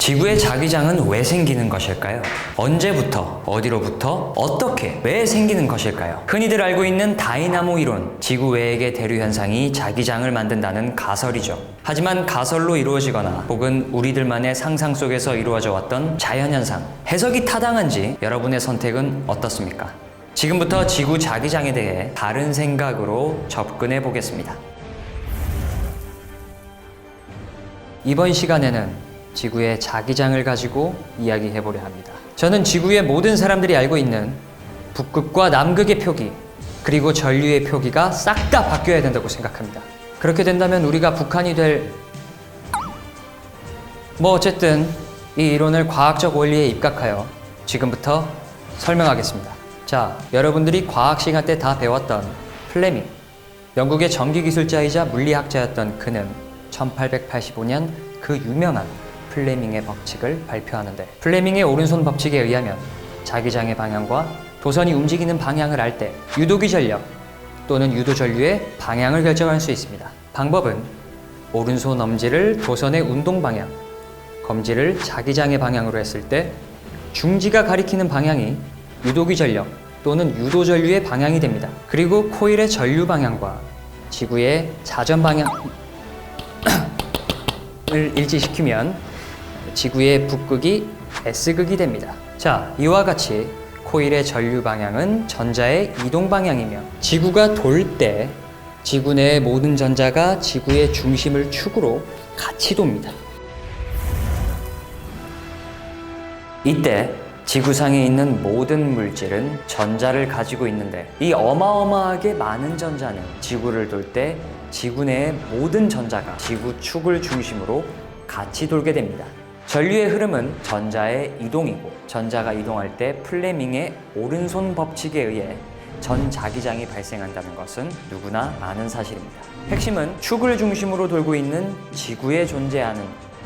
지구의 자기장은 왜 생기는 것일까요? 언제부터, 어디로부터, 어떻게, 왜 생기는 것일까요? 흔히들 알고 있는 다이나모 이론, 지구 외액의 대류 현상이 자기장을 만든다는 가설이죠. 하지만 가설로 이루어지거나 혹은 우리들만의 상상 속에서 이루어져 왔던 자연 현상, 해석이 타당한지 여러분의 선택은 어떻습니까? 지금부터 지구 자기장에 대해 다른 생각으로 접근해 보겠습니다. 이번 시간에는 지구의 자기장을 가지고 이야기해 보려 합니다. 저는 지구의 모든 사람들이 알고 있는 북극과 남극의 표기, 그리고 전류의 표기가 싹 다 바뀌어야 된다고 생각합니다. 그렇게 된다면 우리가 북한이 될, 뭐 어쨌든 이 이론을 과학적 원리에 입각하여 지금부터 설명하겠습니다. 자, 여러분들이 과학 시간 때 다 배웠던 플레밍. 영국의 전기기술자이자 물리학자였던 그는 1885년 그 유명한 플레밍의 법칙을 발표하는데 플레밍의 오른손 법칙에 의하면 자기장의 방향과 도선이 움직이는 방향을 알 때 유도기 전력 또는 유도 전류의 방향을 결정할 수 있습니다. 방법은 오른손 엄지를 도선의 운동 방향, 검지를 자기장의 방향으로 했을 때 중지가 가리키는 방향이 유도기 전력 또는 유도 전류의 방향이 됩니다. 그리고 코일의 전류 방향과 지구의 자전 방향을 일치시키면 지구의 북극이 S극이 됩니다. 자, 이와 같이 코일의 전류 방향은 전자의 이동 방향이며 지구가 돌 때 지구 내의 모든 전자가 지구의 중심을 축으로 같이 돕니다. 이때 지구상에 있는 모든 물질은 전자를 가지고 있는데 이 어마어마하게 많은 전자는 지구를 돌 때 지구 내의 모든 전자가 지구 축을 중심으로 같이 돌게 됩니다. 전류의 흐름은 전자의 이동이고 전자가 이동할 때 플레밍의 오른손 법칙에 의해 전 자기장이 발생한다는 것은 누구나 아는 사실입니다. 핵심은 축을 중심으로 돌고 있는 지구에 존재하는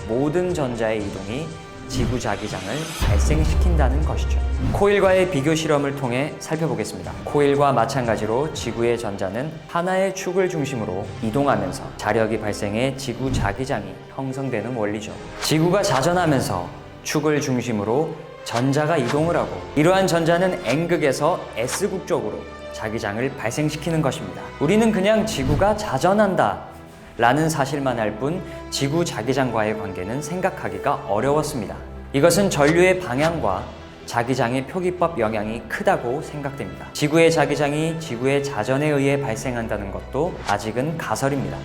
모든 전자의 이동이 지구 자기장을 발생시킨다는 것이죠. 코일과의 비교 실험을 통해 살펴보겠습니다. 코일과 마찬가지로 지구의 전자는 하나의 축을 중심으로 이동하면서 자력이 발생해 지구 자기장이 형성되는 원리죠. 지구가 자전하면서 축을 중심으로 전자가 이동을 하고 이러한 전자는 N극에서 S극 쪽으로 자기장을 발생시키는 것입니다. 우리는 그냥 지구가 자전한다 라는 사실만 알 뿐 지구 자기장과의 관계는 생각하기가 어려웠습니다. 이것은 전류의 방향과 자기장의 표기법 영향이 크다고 생각됩니다. 지구의 자기장이 지구의 자전에 의해 발생한다는 것도 아직은 가설입니다.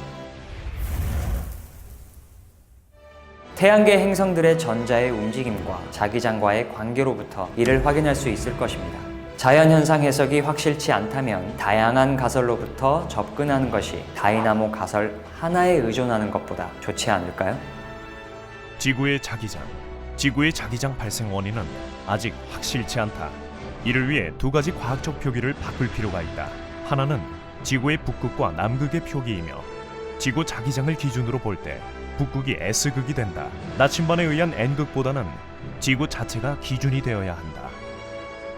태양계 행성들의 전자의 움직임과 자기장과의 관계로부터 이를 확인할 수 있을 것입니다. 자연현상 해석이 확실치 않다면 다양한 가설로부터 접근하는 것이 다이나모 가설 하나에 의존하는 것보다 좋지 않을까요? 지구의 자기장, 지구의 자기장 발생 원인은 아직 확실치 않다. 이를 위해 두 가지 과학적 표기를 바꿀 필요가 있다. 하나는 지구의 북극과 남극의 표기이며 지구 자기장을 기준으로 볼 때 북극이 S극이 된다. 나침반에 의한 N극보다는 지구 자체가 기준이 되어야 한다.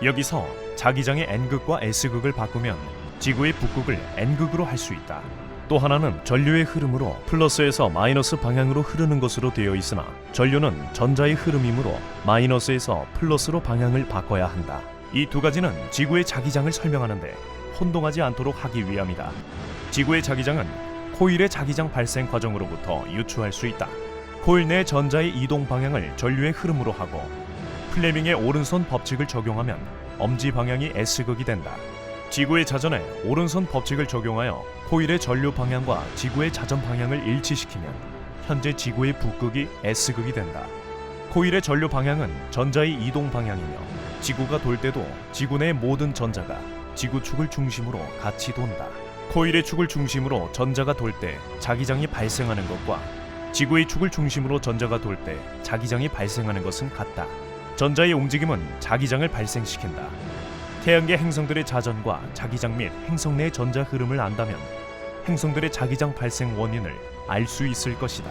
여기서 자기장의 N극과 S극을 바꾸면 지구의 북극을 N극으로 할 수 있다. 또 하나는 전류의 흐름으로 플러스에서 마이너스 방향으로 흐르는 것으로 되어 있으나 전류는 전자의 흐름이므로 마이너스에서 플러스로 방향을 바꿔야 한다. 이 두 가지는 지구의 자기장을 설명하는데 혼동하지 않도록 하기 위함이다. 지구의 자기장은 코일의 자기장 발생 과정으로부터 유추할 수 있다. 코일 내 전자의 이동 방향을 전류의 흐름으로 하고 플레밍의 오른손 법칙을 적용하면 엄지 방향이 S극이 된다. 지구의 자전에 오른손 법칙을 적용하여 코일의 전류 방향과 지구의 자전 방향을 일치시키면 현재 지구의 북극이 S극이 된다. 코일의 전류 방향은 전자의 이동 방향이며 지구가 돌 때도 지구 내 모든 전자가 지구 축을 중심으로 같이 돈다. 코일의 축을 중심으로 전자가 돌 때 자기장이 발생하는 것과 지구의 축을 중심으로 전자가 돌 때 자기장이 발생하는 것은 같다. 전자의 움직임은 자기장을 발생시킨다. 태양계 행성들의 자전과 자기장 및 행성 내 전자 흐름을 안다면 행성들의 자기장 발생 원인을 알 수 있을 것이다.